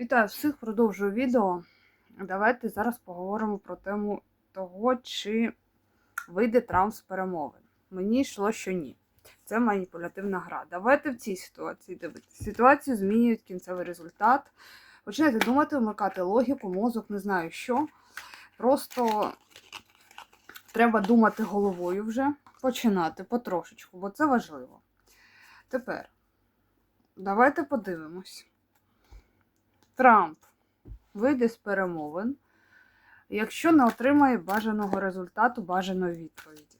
Вітаю всіх, продовжую відео. Давайте зараз поговоримо про тему того, чи вийде Трамп з перемовин. Мені йшло, що ні. Це маніпулятивна гра. Давайте в цій ситуації дивитися. Ситуацію змінюють кінцевий результат. Починайте думати, вмикати логіку, мозок, не знаю що. Просто треба думати головою вже, починати потрошечку, бо це важливо. Тепер давайте подивимось. Трамп вийде з перемовин, якщо не отримає бажаного результату, бажаної відповіді.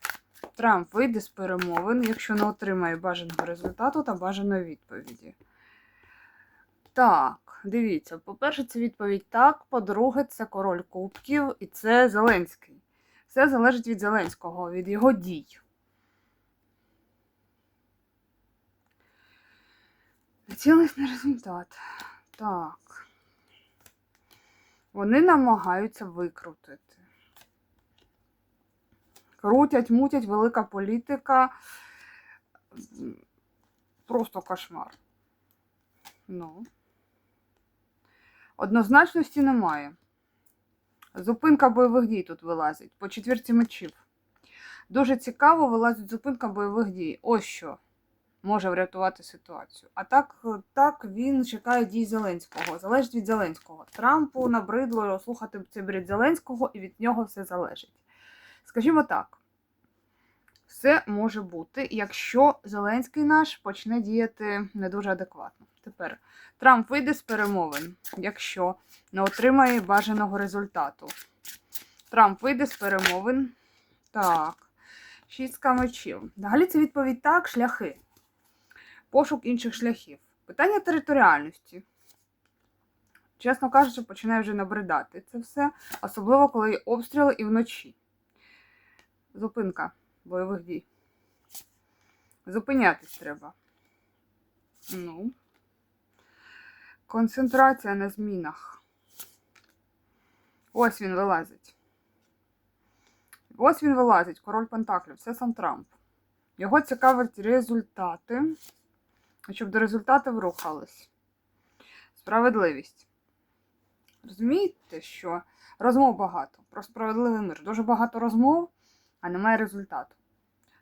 Трамп вийде з перемовин, якщо не отримає бажаного результату та бажаної відповіді. Так, дивіться, по-перше, це відповідь так. По-друге, це король кубків і це Зеленський. Все залежить від Зеленського, від його дій. Цілісний результат. Так. Вони намагаються викрутити. Крутять, мутять, велика політика. Просто кошмар. Ну. Однозначності немає. Зупинка бойових дій тут вилазить. По четвірці мечів. Дуже цікаво вилазить зупинка бойових дій. Ось що може врятувати ситуацію. А так, так він чекає дій Зеленського. Залежить від Зеленського. Трампу набридло слухати цей бред Зеленського, і від нього все залежить. Скажімо так, все може бути, якщо Зеленський наш почне діяти не дуже адекватно. Тепер Трамп вийде з перемовин, якщо не отримає бажаного результату. Трамп вийде з перемовин. Так. Шістка мечів. Взагалі це відповідь так, шляхи. Пошук інших шляхів. Питання територіальності. Чесно кажучи, починає вже набридати це все, особливо коли є обстріли і вночі. Зупинка бойових дій. Зупинятись треба. Ну. Концентрація на змінах. Ось він вилазить. Ось він вилазить, король Пентаклів, це сам Трамп. Його цікавить результати, щоб до результату рухались. Справедливість. Розумієте, що розмов багато про справедливий мир. Дуже багато розмов, а немає результату.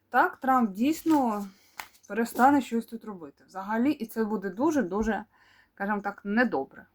Так, Трамп дійсно перестане щось тут робити. Взагалі, і це буде дуже-дуже, скажімо так, недобре.